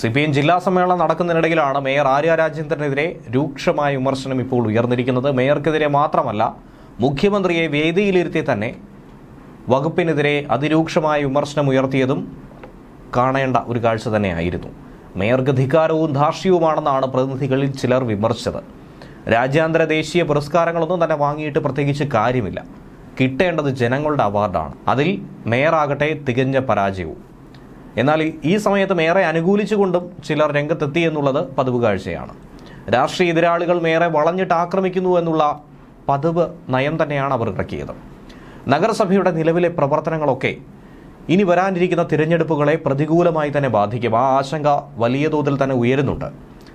C P M ജില്ലാ സമ്മേളനം നടക്കുന്നതിനിടയിലാണ് mayor Arya രാജേന്ദ്രനെതിരെ രൂക്ഷമായ വിമർശനം ഇപ്പോൾ ഉയർന്നിരിക്കുന്നത്. മേയർക്കെതിരെ മാത്രമല്ല മുഖ്യമന്ത്രിയെ വേദിയിലിരുത്തി തന്നെ വകുപ്പിനെതിരെ അതിരൂക്ഷമായ വിമർശനം ഉയർത്തിയതും കാണേണ്ട ഒരു കാഴ്ച തന്നെയായിരുന്നു. മേയർക്ക് ധിക്കാരവും ധാർഷ്യവുമാണെന്നാണ് പ്രതിനിധികളിൽ ചിലർ വിമർശിച്ചത്. രാജ്യാന്തര ദേശീയ പുരസ്കാരങ്ങളൊന്നും തന്നെ വാങ്ങിയിട്ട് പ്രത്യേകിച്ച് കാര്യമില്ല. കിട്ടേണ്ടത് ജനങ്ങളുടെ അവാർഡാണ്. അതിൽ മേയറാകട്ടെ തികഞ്ഞ പരാജയവും. എന്നാൽ ഈ- സമയത്തും ഏറെ അനുകൂലിച്ചുകൊണ്ടും ചിലർ രംഗത്തെത്തി എന്നുള്ളത് പതിവ് കാഴ്ചയാണ്. രാഷ്ട്രീയ എതിരാളികൾ മേറെ വളഞ്ഞിട്ട് ആക്രമിക്കുന്നു എന്നുള്ള പതിവ് നയം തന്നെയാണ് അവർ ഇറക്കിയത്. നഗരസഭയുടെ നിലവിലെ പ്രവർത്തനങ്ങളൊക്കെ ഇനി വരാനിരിക്കുന്ന തിരഞ്ഞെടുപ്പുകളെ പ്രതികൂലമായി തന്നെ ബാധിക്കും. ആ ആശങ്ക വലിയ തോതിൽ തന്നെ ഉയരുന്നുണ്ട്.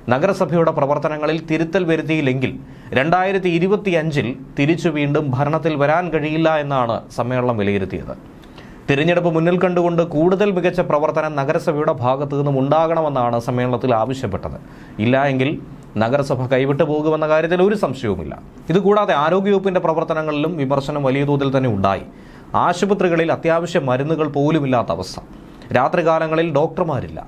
നഗരസഭയുടെ പ്രവർത്തനങ്ങളിൽ തിരുത്തൽ വരുത്തിയില്ലെങ്കിൽ രണ്ടായിരത്തി ഇരുപത്തിയഞ്ചിൽ തിരിച്ചു വീണ്ടും ഭരണത്തിൽ വരാൻ കഴിയില്ല എന്നാണ് സമ്മേളനം വിലയിരുത്തിയത്. തിരഞ്ഞെടുപ്പ് മുന്നിൽ കണ്ടുകൊണ്ട് കൂടുതൽ മികച്ച പ്രവർത്തനം നഗരസഭയുടെ ഭാഗത്തു നിന്നും ഉണ്ടാകണമെന്നാണ് സമ്മേളനത്തിൽ ആവശ്യപ്പെട്ടത്. ഇല്ല എങ്കിൽ നഗരസഭ കൈവിട്ടു പോകുമെന്ന കാര്യത്തിൽ ഒരു സംശയവുമില്ല. ഇതുകൂടാതെ ആരോഗ്യവകുപ്പിന്റെ പ്രവർത്തനങ്ങളിലും വിമർശനം വലിയ തോതിൽ തന്നെ ഉണ്ടായി. ആശുപത്രികളിൽ അത്യാവശ്യ മരുന്നുകൾ പോലുമില്ലാത്ത അവസ്ഥ. രാത്രികാലങ്ങളിൽ ഡോക്ടർമാരില്ല.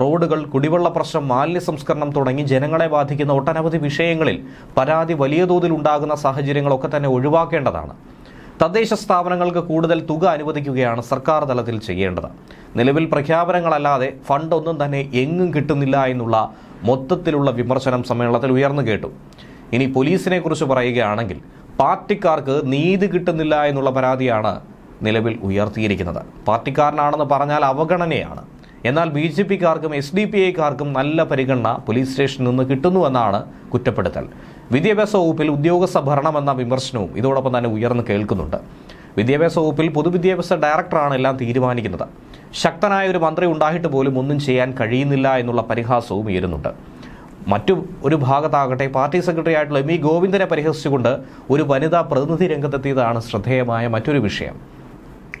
റോഡുകൾ കുടിവെള്ള പ്രശ്നം മാലിന്യ സംസ്കരണം തുടങ്ങി ജനങ്ങളെ ബാധിക്കുന്ന ഒട്ടനവധി വിഷയങ്ങളിൽ പരാതി വലിയ തോതിൽ ഉണ്ടാകുന്ന സാഹചര്യങ്ങളൊക്കെ തന്നെ ഒഴിവാക്കേണ്ടതാണ്. തദ്ദേശ സ്ഥാപനങ്ങൾക്ക് കൂടുതൽ തുക അനുവദിക്കുകയാണ് സർക്കാർ തലത്തിൽ ചെയ്യേണ്ടത്. നിലവിൽ പ്രഖ്യാപനങ്ങളല്ലാതെ ഫണ്ട് ഒന്നും തന്നെ എങ്ങും കിട്ടുന്നില്ല എന്നുള്ള മൊത്തത്തിലുള്ള വിമർശനം സമ്മേളനത്തിൽ ഉയർന്നു കേട്ടു. ഇനി പോലീസിനെ കുറിച്ച് പറയുകയാണെങ്കിൽ പാർട്ടിക്കാർക്ക് നീതി കിട്ടുന്നില്ല എന്നുള്ള പരാതിയാണ് നിലവിൽ ഉയർത്തിയിരിക്കുന്നത്. പാർട്ടിക്കാരനാണെന്ന് പറഞ്ഞാൽ അവഗണനയാണ്. എന്നാൽ ബി ജെ പിക്കാർക്കും എസ് ഡി പി ഐക്കാർക്കും നല്ല പരിഗണന പോലീസ് സ്റ്റേഷനിൽ നിന്ന് കിട്ടുന്നുവെന്നാണ് കുറ്റപ്പെടുത്തൽ. വിദ്യാഭ്യാസ വകുപ്പിൽ ഉദ്യോഗസ്ഥ ഭരണമെന്ന വിമർശനവും ഇതോടൊപ്പം തന്നെ ഉയർന്നു കേൾക്കുന്നുണ്ട്. വിദ്യാഭ്യാസ വകുപ്പിൽ പൊതുവിദ്യാഭ്യാസ ഡയറക്ടറാണ് എല്ലാം തീരുമാനിക്കുന്നത്. ശക്തനായ ഒരു മന്ത്രി ഉണ്ടായിട്ട് പോലും ഒന്നും ചെയ്യാൻ കഴിയുന്നില്ല എന്നുള്ള പരിഹാസവും ഉയരുന്നുണ്ട്. മറ്റു ഒരു ഭാഗത്താകട്ടെ പാർട്ടി സെക്രട്ടറി ആയിട്ടുള്ള എം ഇ ഗോവിന്ദനെ പരിഹസിച്ചുകൊണ്ട് ഒരു വനിതാ പ്രതിനിധി രംഗത്തെത്തിയതാണ് ശ്രദ്ധേയമായ മറ്റൊരു വിഷയം.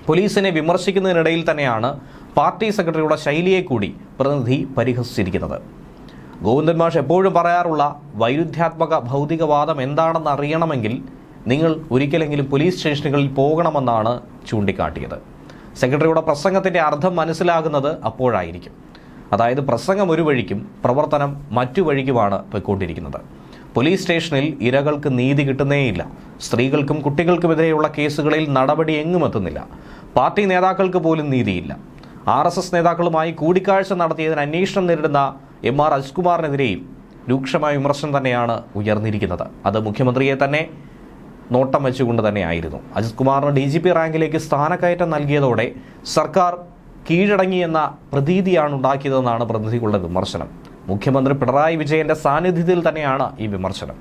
പോലീസിനെ വിമർശിക്കുന്നതിനിടയിൽ തന്നെയാണ് പാർട്ടി സെക്രട്ടറിയുടെ ശൈലിയെ കൂടി പ്രതിനിധി പരിഹസിച്ചിരിക്കുന്നത്. ഗോവിന്ദൻ മാഷ് എപ്പോഴും പറയാറുള്ള വൈരുദ്ധ്യാത്മക ഭൗതികവാദം എന്താണെന്ന് അറിയണമെങ്കിൽ നിങ്ങൾ ഒരിക്കലെങ്കിലും പോലീസ് സ്റ്റേഷനുകളിൽ പോകണമെന്നാണ് ചൂണ്ടിക്കാട്ടിയത്. സെക്രട്ടറിയുടെ പ്രസംഗത്തിന്റെ അർത്ഥം മനസ്സിലാകുന്നത് അപ്പോഴായിരിക്കും. അതായത് പ്രസംഗം ഒരു വഴിക്കും പ്രവർത്തനം മറ്റു വഴിക്കുമാണ് പോയിക്കൊണ്ടിരിക്കുന്നത്. പോലീസ് സ്റ്റേഷനിൽ ഇരകൾക്ക് നീതി കിട്ടുന്നേയില്ല. സ്ത്രീകൾക്കും കുട്ടികൾക്കുമെതിരെയുള്ള കേസുകളിൽ നടപടി എങ്ങും എത്തുന്നില്ല. പാർട്ടി നേതാക്കൾക്ക് പോലും നീതിയില്ല. ആർ നേതാക്കളുമായി കൂടിക്കാഴ്ച നടത്തിയതിന് അന്വേഷണം നേരിടുന്ന എം ആർ അജ്കുമാറിനെതിരെയും രൂക്ഷമായ വിമർശനം തന്നെയാണ് ഉയർന്നിരിക്കുന്നത്. അത് മുഖ്യമന്ത്രിയെ തന്നെ നോട്ടം വെച്ചുകൊണ്ട് തന്നെയായിരുന്നു. അജിത് കുമാറിന് ഡി ജി പി റാങ്കിലേക്ക് സ്ഥാനക്കയറ്റം നൽകിയതോടെ സർക്കാർ കീഴടങ്ങിയെന്ന പ്രതീതിയാണ് ഉണ്ടാക്കിയതെന്നാണ് പ്രതിനിധികളുടെ വിമർശനം. മുഖ്യമന്ത്രി പിണറായി വിജയന്റെ സാന്നിധ്യത്തിൽ തന്നെയാണ് ഈ വിമർശനം.